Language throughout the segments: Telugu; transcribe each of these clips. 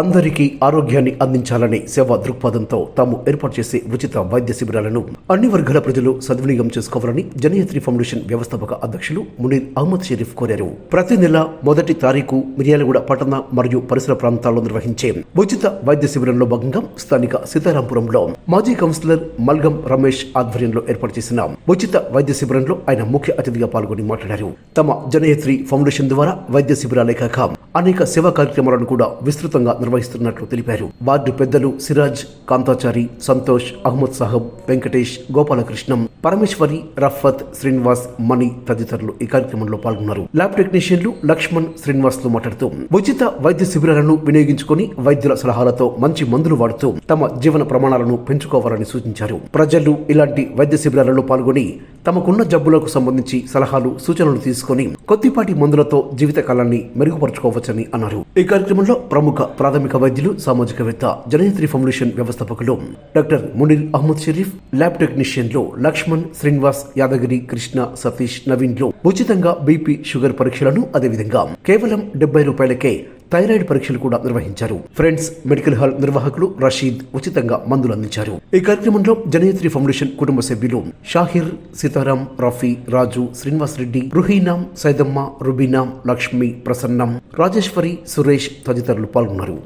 అందరికీ ఆరోగ్యాన్ని అందించాలనే సేవా దృక్పథంతో తాము ఏర్పాటు చేసే ఉచిత వైద్య శిబిరాలను అన్ని వర్గాల ప్రజలు సద్వినియోగం చేసుకోవాలని జనయత్రి ఫౌండేషన్ వ్యవస్థాపక అధ్యక్షులు మునీర్ అహ్మద్ షరీఫ్ కోరారు. ప్రతి నెల మొదటి తారీఖు మిర్యాలగూడ పట్టణ మరియు పరిసర ప్రాంతాల్లో నిర్వహించే ఉచిత వైద్య శిబిరంలో భాగంగా స్థానిక సీతారాంపురంలో మాజీ కౌన్సిలర్ మల్గం రమేష్ ఆధ్వర్యంలో ఏర్పాటు చేసిన ఉచిత వైద్య శిబిరంలో ఆయన ముఖ్య అతిథిగా పాల్గొని మాట్లాడారు. తమ జనయత్రి ఫౌండేషన్ ద్వారా వైద్య శిబిరాలే కాక అనేక సేవా కార్యక్రమాలను కూడా విస్తృతంగా నిర్వహిస్తున్నట్లు తెలిపారు. వార్డు పెద్దలు సిరాజ్ కాంతాచారి సంతోష్ అహ్మద్ సాహబ్ వెంకటేష్ గోపాలకృష్ణం పరమేశ్వరి రఫత్ శ్రీనివాస్ మణి తదితరులు ఈ కార్యక్రమంలో పాల్గొన్నారు. ల్యాబ్ టెక్నీషియన్లు లక్ష్మణ్ శ్రీనివాస్లు మాట్లాడుతూ ఉచిత వైద్య శిబిరాలను వినియోగించుకొని వైద్యుల సలహాలతో మంచి మందులు వాడుతూ తమ జీవన ప్రమాణాలను పెంచుకోవాలని సూచించారు. ప్రజలు ఇలాంటి వైద్య శిబిరాలలో పాల్గొని తమకున్న జబ్బులకు సంబంధించి సలహాలు సూచనలు తీసుకొని కొద్దిపాటి మందులతో జీవిత కాలాన్ని మెరుగుపరుచుకోవచ్చని అన్నారు. ఈ కార్యక్రమంలో ప్రముఖ ప్రాథమిక వైద్యులు సామాజికవేత్త జనయత్రి ఫౌండేషన్ వ్యవస్థాపకులు డాక్టర్ మునీర్ అహ్మద్ షరీఫ్ ల్యాబ్ టెక్నీషియన్లు లక్ష్మణ్ లక్ష్మణ్ శ్రీనివాస్ యాదగిరి కృష్ణ సతీష్ నవీన్లు ఉచితంగా బీపీ షుగర్ పరీక్షలను అదేవిధంగా కేవలం డెబ్బై రూపాయలకే థైరాయిడ్ పరీక్షలు కూడా నిర్వహించారు. ఫ్రెండ్స్ మెడికల్ హాల్ నిర్వాహకులు రషీద్ ఉచితంగా మందులు అందించారు. ఈ కార్యక్రమంలో జనయత్రి ఫౌండేషన్ కుటుంబ సభ్యులు షాహిర్ సీతారాం రఫీ రాజు శ్రీనివాస్ రెడ్డి రుహీనాం సైదమ్మ రుబీనాం లక్ష్మి ప్రసన్నం రాజేశ్వరి సురేష్ తదితరులు పాల్గొన్నారు.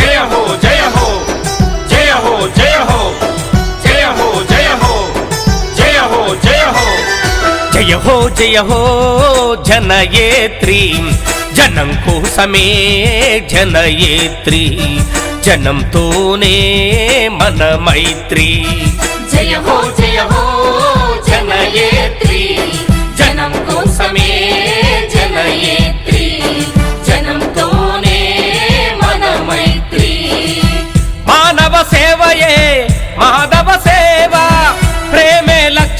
జయ హో జయ హో జయ హో జయ హో. జయ హో జయ హో జయ హో జనయేత్రి. జనం కోసమే జనయేత్రి. జనంతోనే మన మైత్రి జయ హో జయ హో జనయేత్రి. జనం కోసమే జనయేత్రి. జనంతోనే మన మైత్రి మానవ సేవయే మాధవ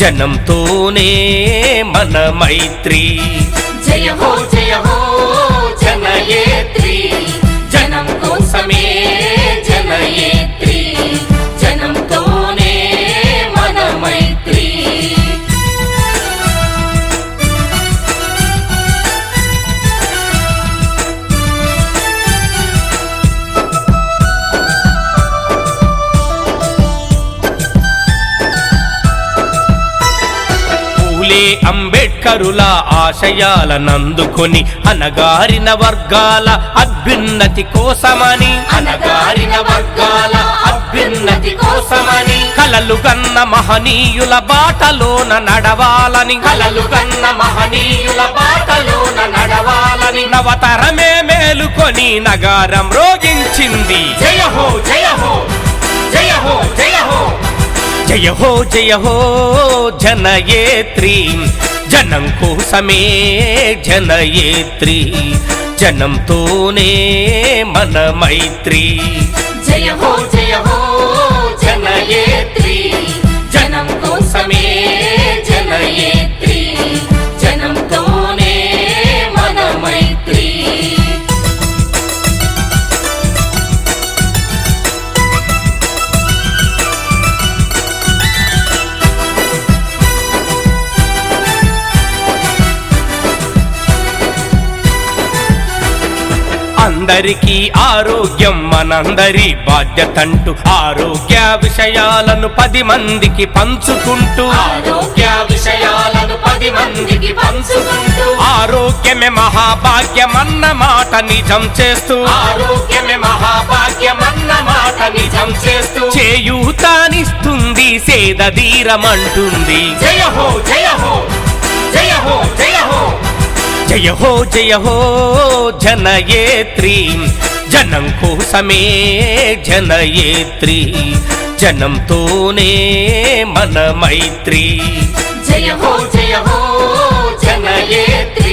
జనంతోనే మన మైత్రి. జయ హో జయ హో. అంబేడ్కరుల ఆశయాలనందుకొని అనగారిన వర్గాల అభ్యున్నతి కోసమని. అనగారిన వర్గాల అభ్యున్నతి కోసమని. కలలు కన్న మహనీయుల బాటలోన నడవాలని. కలలు కన్న మహనీయుల బాటలోన నడవాలని. నవతరమే మేలుకొని నగారం రోగించింది. జయ హో జయ హో జయ హో జయ హో. జయ హో జయ హో జనయేత్రి. జనం కోసమే జనయేత్రి. జనంతోనే మన మైత్రి. జయ హో జయ హో జనయేత్రి. అందరికీ ఆరోగ్యం మనందరి బాధ్యతంటూ. ఆరోగ్య విషయాలను పది మందికి పంచుకుంటూ. ఆరోగ్య విషయాలను పది మందికి పంచుకుంటూ. ఆరోగ్యమే మహాభాగ్యమన్న మాట నిజం చేస్తూ. ఆరోగ్యమే మహాభాగ్యమన్న మాట నిజం చేస్తూ. చేయూతానిస్తుంది సేదధీరమంటుంది జయ హో జయ హో జయ హో జయ హో. జయ హో జయ హో జనయేత్రి. జనం కోసమే జనయేత్రి. జనంతోనే మన మైత్రి. జయ హో జయ హో జనయేత్రి.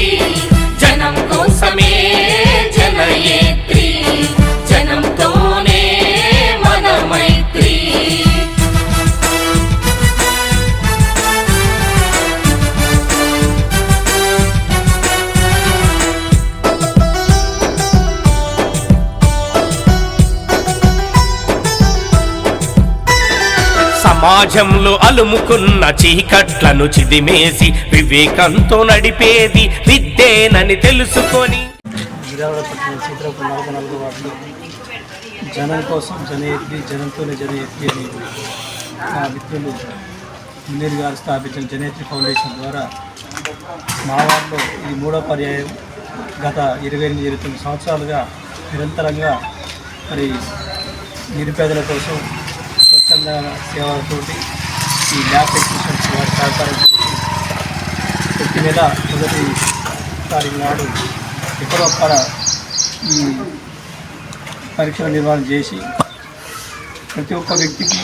సమాజంలో అలుముకున్న చీకట్లను చిదిమేసి వివేకంతో నడిపేది విద్యేనని తెలుసుకొని. జనం కోసం జనయత్రి జనంతోనే జనయత్రి అని మా మిత్రులు మునీర్ గారు స్థాపించిన జనయత్రి ఫౌండేషన్ ద్వారా మా వారిలో ఇది మూడో పర్యాయం గత ఇరవై ఎనిమిది ఇరవై తొమ్మిది సంవత్సరాలుగా నిరంతరంగా మరి నిరుపేదల కోసం స్వచ్ఛంద సేవలతోటి ఈ ల్యాబ్ టెక్నీషియన్స్ వారి సహకారం ప్రతి నెల మొదటి తారీఖు నాడు ఎక్కడో అక్కడ ఈ పరీక్షల నిర్వహణ చేసి ప్రతి ఒక్క వ్యక్తికి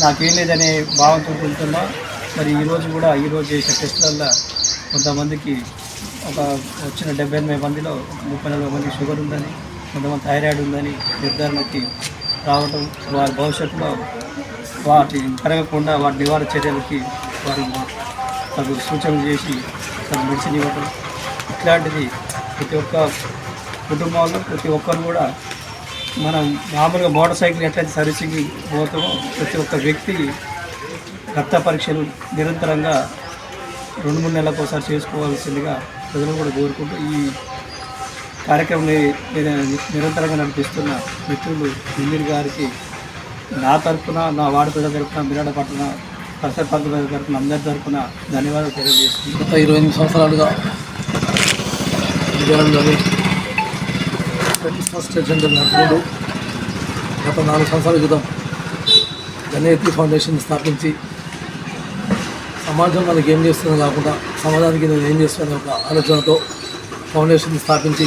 నాకేం లేదనే భావంతో వెళ్తున్నా మరి ఈరోజు కూడా ఈరోజు చేసే టెస్టులల్లో కొంతమందికి ఒక వచ్చిన డెబ్బై ఎనభై మందిలో ముప్పై నలభై మందికి షుగర్ ఉందని కొంతమంది థైరాయిడ్ ఉందని నిర్ధారణకి రావడం వారి భవిష్యత్తులో వాటి పెరగకుండా వాటి నివారణ చర్యలకి వారు తగు సూచనలు చేసి తగు మెడిసిన్ ఇవ్వటం. ఇట్లాంటిది ప్రతి ఒక్క కుటుంబంలో ప్రతి ఒక్కరు కూడా మనం మామూలుగా మోటార్ సైకిల్ ఎట్లయితే సర్వీసింగ్ పోతామో ప్రతి ఒక్క వ్యక్తి రక్త పరీక్షలు నిరంతరంగా రెండు మూడు నెలలకు ఒకసారి చేసుకోవాల్సిందిగా ప్రజలు కూడా కోరుకుంటూ ఈ కార్యక్రమం నిరంతరంగా నడిపిస్తున్న మిత్రులు ఇందిర్ గారికి నా తరఫున నా వార్డు ప్రజల తరఫున మిరాడ పట్టణ పరిసర ప్రాంత ప్రజల తరఫున అందరి తరఫున ధన్యవాదాలు తెలియజేస్తున్నాను. గత ఇరవై ఎనిమిది సంవత్సరాలుగా విజయనగరంలోని ఫస్ట్ సెంటర్ గత నాలుగు సంవత్సరాల క్రితం జనయత్రి ఫౌండేషన్ స్థాపించి సమాజం మనకి ఏం చేస్తుందో కాకుండా సమాజానికి నేను ఏం చేస్తున్నా ఒక ఆలోచనతో ఫౌండేషన్ స్థాపించి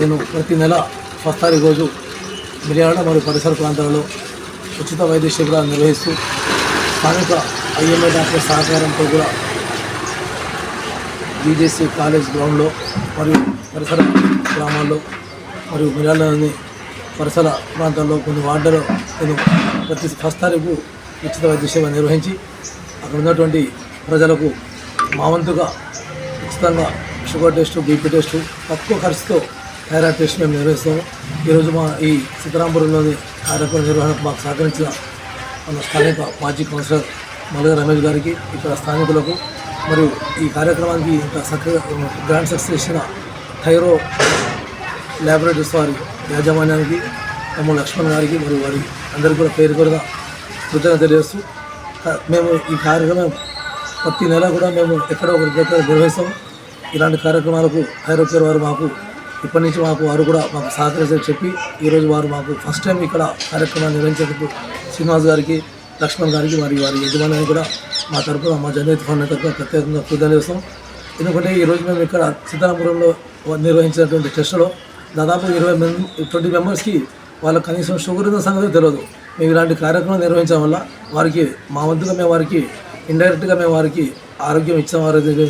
నేను ప్రతి నెల ఫస్ట్ తారీఖు రోజు మిర్యాల మరియు పరిసర ప్రాంతాలలో ఉచిత వైద్య శిబిరాలు నిర్వహిస్తూ స్థానిక ఐఎంఏ డాక్టర్ సహకారంతో కూడా బీజేసీ కాలేజ్ గ్రౌండ్లో మరియు పరిసర గ్రామాల్లో మరియు మిర్యాలలోని పరిసర ప్రాంతాల్లో కొన్ని వార్డులో నేను ప్రతి ఫస్ట్ తారీఖు ఉచిత వైద్య సేవ నిర్వహించి అక్కడ ఉన్నటువంటి ప్రజలకు మా వంతుగా ఉచితంగా షుగర్ టెస్టు బీపీ టెస్టు తక్కువ ఖర్చుతో థైరాయిడ్ టెస్ట్ మేము నిర్వహిస్తాము ఈరోజు మా ఈ సీతారాంపురంలోని కార్యక్రమ నిర్వహణకు మాకు సహకరించిన మన స్థానిక మాజీ కౌన్సిలర్ మల్లె రమేష్ గారికి ఇక్కడ స్థానికులకు మరియు ఈ కార్యక్రమానికి ఇంత సక్రియ గ్రాండ్ సక్సెస్ ఇచ్చిన థైరో ల్యాబొరేటరీస్ వారి యాజమాన్యానికి తమ్ముడు లక్ష్మణ్ గారికి మరియు వారి అందరికీ కూడా పేరు కూడా కృతజ్ఞత తెలియజేస్తూ మేము ఈ కార్యక్రమం ప్రతి నెల కూడా మేము ఎక్కడో ఒకరి దగ్గర నిర్వహిస్తాం. ఇలాంటి కార్యక్రమాలకు థైరో పేరు వారు మాకు ఇప్పటి నుంచి మాకు వారు కూడా మాకు సహకరించారు చెప్పి ఈరోజు వారు మాకు ఫస్ట్ టైం ఇక్కడ కార్యక్రమాన్ని నిర్వహించేందుకు శ్రీనివాస్ గారికి లక్ష్మణ్ గారికి మరియు వారి యజమాని కూడా మా తరపున మా జనహిత ఫండ్ తరపున ప్రత్యేకంగా కృతజ్ఞతలు చేస్తాం ఎందుకంటే ఈరోజు మేము ఇక్కడ సీతారామపురంలో నిర్వహించినటువంటి టెస్టులో దాదాపు ఇరవై మెం ట్వంటీ మెంబర్స్కి వాళ్ళకి కనీసం షుగర్ ఉన్న సంగతి తెలియదు. మేము ఇలాంటి కార్యక్రమం నిర్వహించడం వల్ల వారికి మా వంతుగా మేము వారికి ఇండైరెక్ట్గా మేము వారికి ఆరోగ్యం ఇచ్చిన వారికి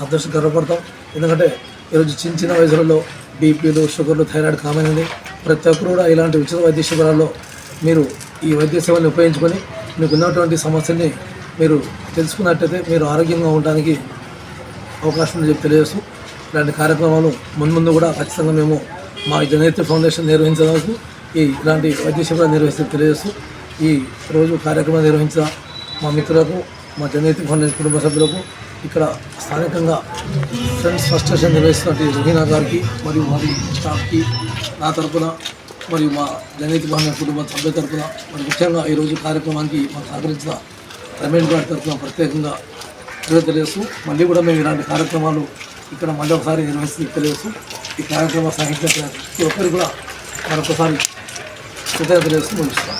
సంతోషం గర్వపడతాం ఎందుకంటే ఈరోజు చిన్న చిన్న వయసులలో బీపీలు షుగర్లు థైరాయిడ్ కామన్ అండి. ప్రతి ఒక్కరు కూడా ఇలాంటి ఉచిత వైద్య శిబిరాల్లో మీరు ఈ వైద్య సేవల్ని ఉపయోగించుకొని మీకు ఉన్నటువంటి సమస్యల్ని మీరు తెలుసుకున్నట్టయితే మీరు ఆరోగ్యంగా ఉండడానికి అవకాశం ఉందని చెప్పి తెలియజేస్తూ ఇలాంటి కార్యక్రమాలు మున్ముందు కూడా ఖచ్చితంగా మేము మా జనహిత ఫౌండేషన్ నిర్వహించవచ్చు ఈ ఇలాంటి వైద్య శిబిరాలు నిర్వహిస్తూ తెలియజేస్తూ ఈ రోజు కార్యక్రమం నిర్వహించిన మా మిత్రులకు మా జనహిత ఫౌండేషన్ కుటుంబ సభ్యులకు ఇక్కడ స్థానికంగా ఫ్రెండ్స్ ఫస్ట్ స్టేషన్ నిర్వహిస్తున్నటువంటి రుహీనా గారికి మరియు వారి స్టాఫ్కి నా తరపున మరియు మా జనహిత ఫౌండేషన్ కుటుంబ సభ్యుల తరపున మరి ముఖ్యంగా ఈరోజు కార్యక్రమానికి మాకు సహకరించిన రమేష్ గారి తరపున ప్రత్యేకంగా తెలియజేస్తూ మళ్ళీ కూడా మేము ఇలాంటి కార్యక్రమాలు ఇక్కడ మళ్ళీ ఒకసారి నిర్వహిస్తూ తెలియజేస్తూ ఈ కార్యక్రమం సాగించిన ప్రతి ఒక్కరికి కూడా మరొకసారి కృతజ్ఞత తెలియజేస్తూ ముగిస్తాం.